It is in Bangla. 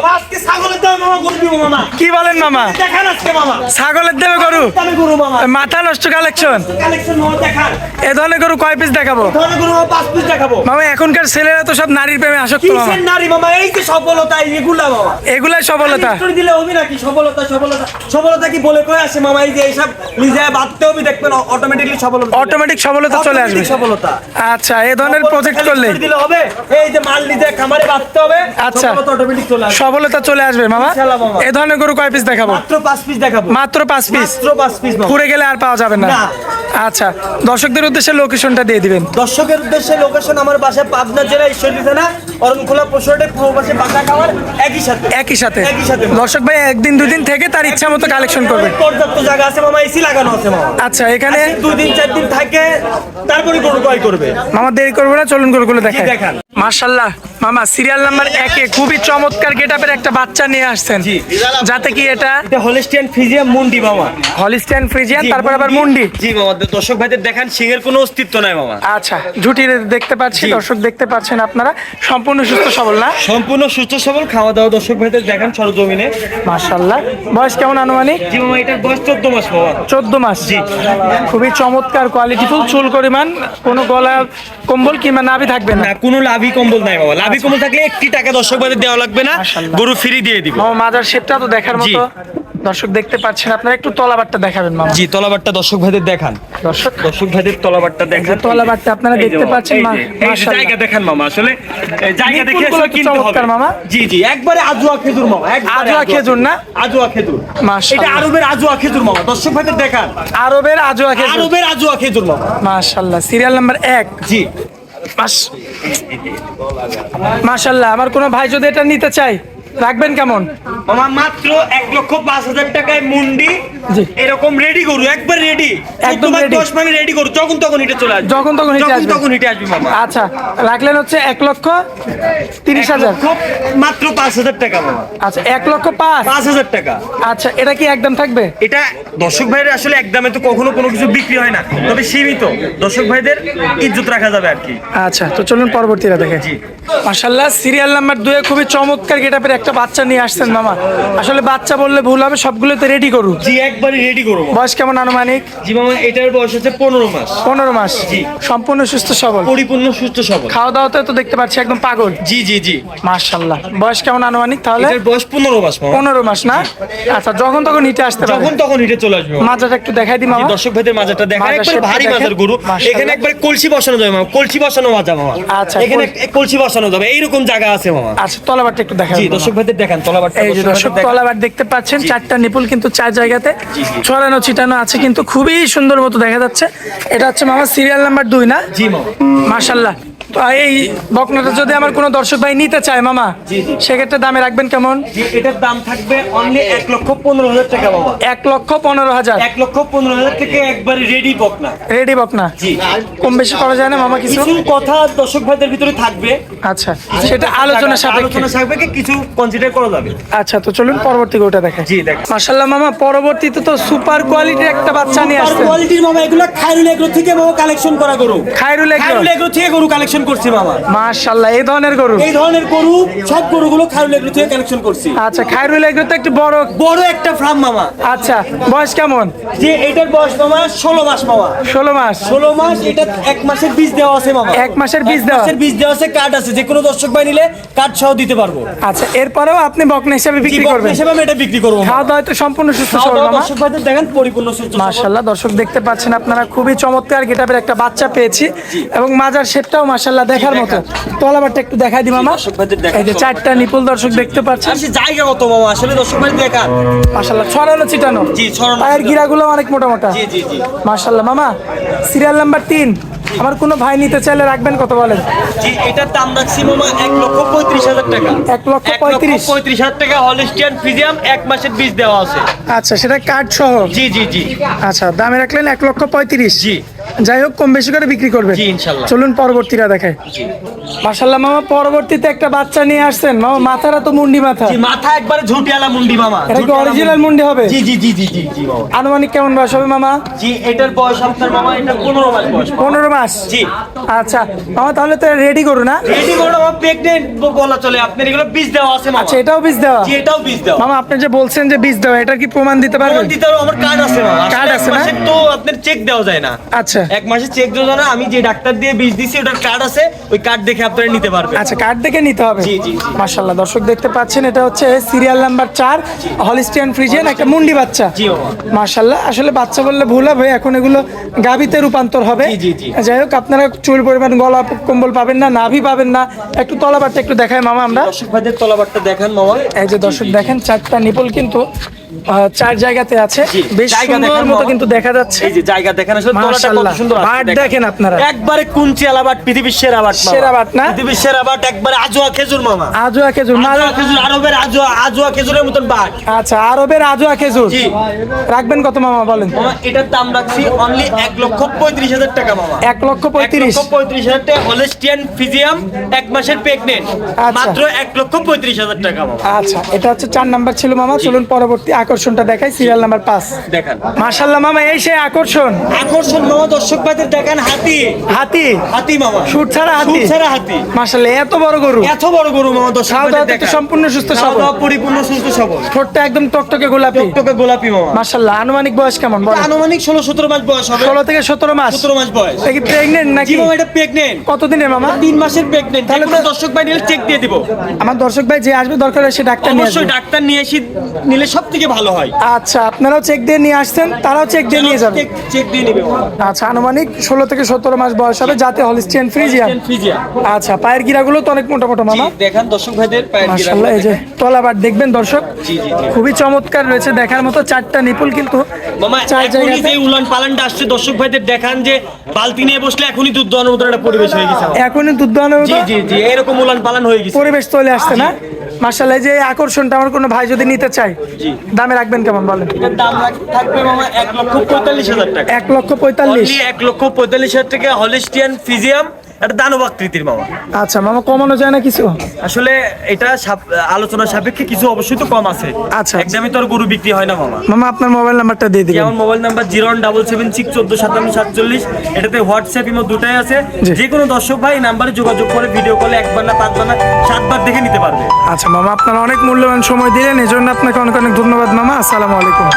বাবা আজকে ছাগলের দামে মামা গরু দিব মামা। কি বলেন মামা? দেখান আজকে মামা। ছাগলের দেবে গরু? দামে গরু মামা। মাথা নষ্ট কালেকশন কালেকশন মামা দেখান। এ ধরনের গরু কয় পিস দেখাবো? ধরে গরু মামা পাঁচ পিস দেখাবো। মামা এখনকার ছেলেরা তো সব নারীর প্রেমে আসক্ত মামা। নারী মামা? এই যে সফলতা এগুলা মামা। এগুলাই সফলতা। স্টোরি দিলে হবে নাকি? সফলতা সফলতা। সফলতা কি বলে কয়ে আসে মামা? এই যে এইসব নিজে বাঁধতে হবে দেখবেন অটোমেটিকলি সফলতা অটোমেটিক সফলতা চলে আসবে। সফলতা। আচ্ছা এ ধরনের প্রজেক্ট করলে। দিলে হবে এই যে মাল নিজে খামারে বাঁধতে হবে আচ্ছা। অটোমেটিক চলে আসবে। সফলতা চলে আসবে মামা। এ ধরনের গরু কয় পিস দেখাবো? মাত্র পাঁচ পিস দেখাবো। মাত্র পাঁচ পিস মাত্র পাঁচ পিস ঘুরে গেলে আর পাওয়া যাবে না। আচ্ছা দর্শকদের উদ্দেশ্যে লোকেশনটা দিয়ে দিবেন। দর্শকের উদ্দেশ্যে লোকেশন আমার বাসায় পাবনা জেলা ঈশ্বরদী থানা অরণখোলা পশুহাটে পূর্ব পাশে বাঁকা খাওয়ার একই সাথে। একই সাথে। একই সাথে। দর্শক ভাই একদিন দুই দিন থেকে তার ইচ্ছা মতো কালেকশন করবে পর্যাপ্ত জায়গা আছে মামা এসি লাগানো আছে মামা। আচ্ছা এখানে দুই দিন চার দিন থাকে তারপরে গরু ক্রয় করবে। মামা দেরি করবে না চলুন গরুগুলো দেখাই। দেখান। মার্শাল্লাহ মামা সিরিয়াল নাম্বার একে খুবই চমৎকার গেটআপের একটা বাচ্চা নিয়ে আসছেন। জি। যাতে কি এটা? এটা হলিস্টিয়ান ফিজিয়াম মুন্ডি মামা। হলিস্টাইন ফ্রিজিয়ান জি, তারপর আবার মুন্ডি। জি মামা দর্শক ভাইদের দেখান সিংহের কোনো অস্তিত্ব নাই মামা। আচ্ছা ঝুটি দেখতে পাচ্ছি দর্শক দেখতে পাচ্ছেন আপনারা। সম্পূর্ণ সুস্থ সবল না? সম্পূর্ণ সুস্থ সবল খাওয়া দাওয়া দর্শক ভাইদের দেখান সরজমিনে। মার্শাল্লাহ বয়স কেমন আনুমানিক? জি মামা এটার বয়স চোদ্দ মাস মামা। চোদ্দ মাস। জি। খুবই চমৎকার কোয়ালিটিফুল চুল পরিমাণ কোনো গলা কম্বল কিংবা নাভি থাকবে না। না কোনো লাভি কম্বল নাই বাবা। লাভি কম্বল থাকলে একটি টাকা দর্শক ভাইদের দেওয়া লাগবে না। গরু ফ্রি দিয়ে দিব। মাজার শেপটা তো দেখার মতো। দর্শক দেখতে পাচ্ছেন আপনারা একটু তলাবারটা দেখাবেন মামা। জি তলাবারটা দর্শক ভাইদের দেখান। দর্শক। দর্শক ভাইদের তলাবারটা দেখান। তলাবারটা আপনারা দেখতে পাচ্ছেন, মাশাআল্লাহ। জায়গা দেখান মামা আসলে এই জায়গা দেখে আসলে কিনতে হবে। মামা। জি জি একবারে আজুয়া খেজুর মামা একবারে আজুয়া খেজুর না? আজুয়া খেজুর। মাশাআল্লাহ। এটা আরবের আজুয়া খেজুর মামা দর্শক ভাইদের দেখান। আরবের আজুয়া খেজুর। আরবের আজুয়া খেজুর মামা। মাশাল্লাহ সিরিয়াল নাম্বার এক। জি। মাস। মাশাল্লাহ আমার কোনো ভাই যদি এটা নিতে চাই রাখবেন কেমন? মামা মাত্র এক লক্ষ পাঁচ হাজার টাকায় মুন্ডি। এরকম রেডি গরু একবার রেডি একদম দশ মানে রেডি গরু যখন তখন হিটে চলে আসবে। যখন তখন হিটে আসবে। তখন হিটে আসবে মামা। আচ্ছা রাখলেন হচ্ছে এক লক্ষ তিরিশ হাজার। মাত্র পাঁচ হাজার টাকা মামা। আচ্ছা এক লক্ষ পাঁচ। পাঁচ হাজার টাকা। আচ্ছা এটা কি একদম থাকবে? এটা দর্শক ভাইদের আসলে একদমে তো কখনো কোনো কিছু বিক্রি হয় না তবে সীমিত। দর্শক ভাইদের ইজ্জত রাখা যাবে আর কি। আচ্ছা তো চলুন পরবর্তীটা দেখে। জি। মাশাল্লাহ সিরিয়াল নাম্বার দুয়ে খুবই চমৎকার গেটাপের একটা বাচ্চা নিয়ে আসছেন মামা। আসলে বাচ্চা বললে ভুল হবে সবগুলো তো রেডি করু জি একবারে রেডি করব। বয়স কেমন আনুমানিক? জি মামা এটার বয়স হচ্ছে পনেরো মাস। পনেরো মাস। জি। সম্পূর্ণ সুস্থ সবল? পরিপূর্ণ সুস্থ সবল। খাওয়া দাওয়াতে তো দেখতে পাচ্ছি একদম পাগল। জি জি জি। মার্শাল্লাহ বয়স কেমন আনুমানিক তাহলে? এটার বয়স পনেরো মাস মামা। পনেরো মাস না? আচ্ছা যখন তখন নিতে আসতে পারে। যখন তখন হিটে চলে আসবে মাজাটা একটু দেখাই দি মামা। দর্শক ভাইদের মাজাটা দেখা মাজার একবারে ভারী মাজার গরু। এখানে একবার কলসি বসানো যাবে মামা। কলসি বসানো মাজা মামা। আচ্ছা, এখানে কলসি বসানো যাবে। এইরকম জায়গা আছে মামা। আচ্ছা তলাবারটা একটু দেখাই জি দর্শক ভাইদের দেখান তলাবারটা যে দর্শক তলাবার দেখতে পাচ্ছেন চারটা নিপুল কিন্তু চার জায়গাতে। ছড়ানো ছিটানো আছে কিন্তু খুবই সুন্দর মতো দেখা যাচ্ছে। এটা হচ্ছে মামা সিরিয়াল নাম্বার দুই না? মাসাল্লাহ এই বকনাটা যদি আমার কোনো দর্শক ভাই নিতে চায় মামা। সেক্ষেত্রে দামে রাখবেন কেমন? এটার দাম থাকবে অনলি এক লক্ষ পনেরো হাজার টাকা বাবা এক লক্ষ পনেরো হাজার? এক লক্ষ পনেরো হাজার থেকে একবারে রেডি বক না রেডি বকনা? জি। কম বেশি করা যায় না মামা কিছু? কিছু কথা দর্শক ভাইদের ভিতরে থাকবে। আচ্ছা সেটা আলোচনা সাপেক্ষে। আলোচনা সাপেক্ষে কিছু কনসিডার করা যাবে। আচ্ছা তো চলুন পরবর্তী গোটা দেখে জি, দেখেন। মাশাল্লাহ মামা পরবর্তীতে তো সুপার কোয়ালিটির একটা বাচ্চা নিয়ে আসছেন। কোয়ালিটির মামা এগুলো খায়রুল এগ্রো থেকে বাবা কালেকশন করা গরু। খায়রুল এগ্রো। খায়রুল এগ্রো থেকে গরু কালেকশন করছি মামা। মাশাল্লাহ এই ধরনের গরু? এই ধরনের গরু সব গরুগুলো খায়রুল এগ্রো থেকে কালেকশন করছি। আচ্ছা খায়রুল এগ্রো তো একটু বড় বড় একটা ফার্ম মামা। আচ্ছা বয়স কেমন? যে এটার বয়স মামা ষোলো মাস মামা। ষোলো মাস। ষোলো মাস এটা এক মাসের বীজ দেওয়া আছে মামা। এক মাসের বীজ দেওয়া? মাসের বীজ দেওয়া আছে কার্ড আছে যে কোনো দর্শক ভাই নিলে কার্ড সহ দিতে পারব। আচ্ছা এরপরেও আপনি বকনা হিসাবে বিক্রি করবেন? হিসেবে আমি এটা বিক্রি করব খাওয়া দাওয়া তো সম্পূর্ণ সুস্থ সবল মামা। দর্শক ভাইদের দেখেন পরিপূর্ণ সুস্থ সবল। মাশাল্লাহ দর্শক দেখতে পাচ্ছেন আপনারা খুবই চমৎকার গেটাপের একটা বাচ্চা পেয়েছি। এবং মাজার শেপটাও মাশাল্লাহ দেখার মতো। তলাবারটা একটু দেখাই দি মামা। এই যে চারটা নিপুল দর্শক দেখতে পাচ্ছেন। জায়গা কত মামা? আসলে দর্শক ভাই দেখান মাশাল্লাহ ছড়ানো ছিটানো। জি, ছড়ানো পায়ের গিরাগুলো অনেক মোটা মোটা জি জি জি। মাশাল্লাহ মামা। সিরিয়াল নাম্বার তিন। আমার কোনো ভাই নিতে চাইলে রাখবেন কত বলেন। জি এটার দাম রাখছি মামা এক লক্ষ পঁয়ত্রিশ হাজার টাকা। এক লক্ষ পঁয়ত্রিশ? পঁয়ত্রিশ হাজার টাকা হলিস্টিয়ান ফিজিয়াম এক মাসের বীজ দেওয়া আছে। আচ্ছা সেটা কার্ড সহ? জি জি জি। আচ্ছা দামে রাখলেন এক লক্ষ পঁয়ত্রিশ। জি। যাই হোক কম বেশি করে বিক্রি করবে। চলুন পরবর্তীটা দেখায়। মাসাল্লাহ মামা পরবর্তীতে একটা বাচ্চা নিয়ে আসছেন। মামা মাথাটা তো মুন্ডি মাথা। মাথা একবারে ঝুটিয়ালা মুন্ডি মামা। এটা কি অরিজিনাল মুন্ডি। হবে? জি জি জি জি জি জি মামা। আনুমানিক কেমন বয়স হবে মামা? জি এটার বয়স আপনার মামা এটা পনেরো মাস বয়স পনেরো মাস? জি। আচ্ছা মামা তাহলে তো রেডি করো না? রেডি করে মামা প্রেগনেন্ট বলা চলে। আপনার এগুলো বীজ দেওয়া আছে মামা। আচ্ছা এটাও বীজ দেওয়া? জি এটাও বীজ দেওয়া। মামা আপনি যে বলছেন যে বীজ দেওয়া এটা কি প্রমাণ দিতে পারবেন? প্রমাণ দিতে আমার কার্ড আছে মামা। কার্ড আছে না? তো আপনার চেক দেওয়া যায় না। আচ্ছা। এক মাসে চেক দেওয়া না আমি যে ডাক্তার দিয়ে বীজ দিছি ওটার কার্ড আছে ওই কার্ড দেখে আপনারা নিতে পারবেন। আচ্ছা কার্ড দেখে নিতে হবে? জি, জি। মাশাল্লাহ দর্শক দেখতে পাচ্ছেন এটা হচ্ছে সিরিয়াল নাম্বার চার হলিস্টিয়ান ফ্রিজেন একটা মুন্ডি বাচ্চা। জি মামা মাশাল্লাহ আসলে বাচ্চা বললে ভুল হবে এখন এগুলো গাবিতে রূপান্তর হবে। জি, জি, জি। যাই হোক আপনারা চুল পরিমাণ গলা কম্বল পাবেন না নাভি পাবেন না একটু তলাবারটা একটু দেখায় মামা আমরা। দর্শক ভাইদের তলাবারটা দেখান মামা। এই যে দর্শক দেখেন চারটা নিপল কিন্তু চার জায়গাতে আছে। বেশ সুন্দর মতো কিন্তু দেখা যাচ্ছে। এই যে জায়গা দেখেন আসলে তলাটা কত সুন্দর আছে বাট দেখেন। আপনারা। একবারে কুঞ্চি আলাবাট পৃথিবীর সেরা বাট সেরা বাট না? পৃথিবীর সেরা বাট একবারে আজোয়া খেজুর মামা। আজোয়া খেজুর আজোয়া মা- খেজুর আরবের আজোয়া আজোয়া খেজুরের মতন বাট। আচ্ছা আরবের আজোয়া খেজুর। রাখবেন কত মামা বলেন? এটার দাম রাখছি অনলি এক লক্ষ পঁয়ত্রিশ হাজার টাকা মামা। এক লক্ষ পঁয়ত্রিশ। পঁয়ত্রিশ হাজার টাকা হলেস্টিয়ান ফিজিয়াম এক মাসের প্রেগনেন্ট আচ্ছা। মাত্র এক লক্ষ পঁয়ত্রিশ হাজার টাকা মামা। আচ্ছা এটা হচ্ছে চার নাম্বার ছিল মামা চলুন পরবর্তী আকর্ষণটা দেখাই সিরিয়াল নাম্বার পাঁচ। দেখান। মাশাল্লাহ মামা এই সেই আকর্ষণ। আকর্ষণ মামা দর্শক ভাইদের দেখান হাতি। হাতি? হাতি মামা। সুট ছাড়া হাতি? ছাড়া হাতি। মাশাল্লাহ এত বড় গরু। এত বড় গরু মামা দর্শক ভাইদের সম্পূর্ণ সুস্থ সবল। পরিপূর্ণ সুস্থ সবল। ঠোঁটটা একদম টকটকে গোলাপি। টকটকে গোলাপি মামা। মাশাল্লাহ আনুমানিক বয়স কেমন বলেন? আনুমানিক ষোলো সতেরো মাস বয়স হবে। ষোলো থেকে সতেরো মাস? সতেরো মাস বয়স। এটা কি প্রেগনেন্ট নাকি? মামা এটা প্রেগনেন্ট কতদিনের মামা? তিন মাসের প্রেগনেন্ট তাহলে তাহলে তো- দর্শক ভাই নিলে চেক দিয়ে দিব। আমার দর্শক ভাই যে আসবে দরকার হয় সে ডাক্তার নিয়ে অবশ্যই ডাক্তার নিয়ে এসে নিলে সব থেকে ভালো হয়। আচ্ছা আপনারাও চেক দিয়ে নিয়ে আসছেন তারাও চেক দিয়ে নিয়ে যাবে। চেক- দিয়ে নিবে আচ্ছা আনুমানিক ষোলো থেকে সতেরো মাস বয়স হবে যাতে হলিস্টিয়ান ফ্রিজিয়ান ফিজিয়া আচ্ছা পায়ের গিরাগুলো তো অনেক মোটা মোটা মামা দেখান দর্শক ভাইদের পায়ের মাশাল্লাহ এই যে তলাবার দেখবেন দর্শক? জি, জি, জি। খুবই চমৎকার রয়েছে দেখার মতো চারটা নিপুল কিন্তু মামা এখনই যে উলান পালানটা আসছে দর্শক ভাইদের দেখান যে বালতি নিয়ে বসলে এখনই দুধ দোয়ানোর মতো একটা পরিবেশ হয়ে গেছে। এখনই দুধ দোয়ানোর জি জি জি এরকম উলান পালান হয়ে গেছে। পরিবেশ চলে আসছে না? মার্শাল্লাহ যে আকর্ষণটা আমার কোনো ভাই যদি নিতে চায় দামে রাখবেন কেমন বলেন? দাম থাকবে মামা এক লক্ষ পঁয়তাল্লিশ হাজার টাকা। এক লক্ষ পঁয়তাল্লিশ। এক লক্ষ পঁয়তাল্লিশ হাজার টাকা হলিস্টিয়ান ফিজিয়াম একটা দানব আকৃতির মামা। আচ্ছা মামা কমানো যায় না কিছু? আসলে এটা সাপেক্ষে কিছু অবশ্যই তো কম আছে। আচ্ছা। একদমই তো আর গরু বিক্রি হয় না মামা। মামা আপনার মোবাইল নাম্বারটা দিয়ে দিবেন। যেমন mobile number zero double seven six চোদ্দ সাতান্ন সাতচল্লিশ এটাতে হোয়াটসঅ্যাপ ইমো দুটাই আছে। যে কোনো দর্শক ভাই নাম্বারে যোগাযোগ করে ভিডিও কলে একবার না পাঁচবার না সাতবার দেখে নিতে পারবে। আচ্ছা মামা আপনারা অনেক মূল্যবান সময় দিলেন এজন্য আপনাকে অনেক অনেক ধন্যবাদ মামা। আসসালামু আলাইকুম।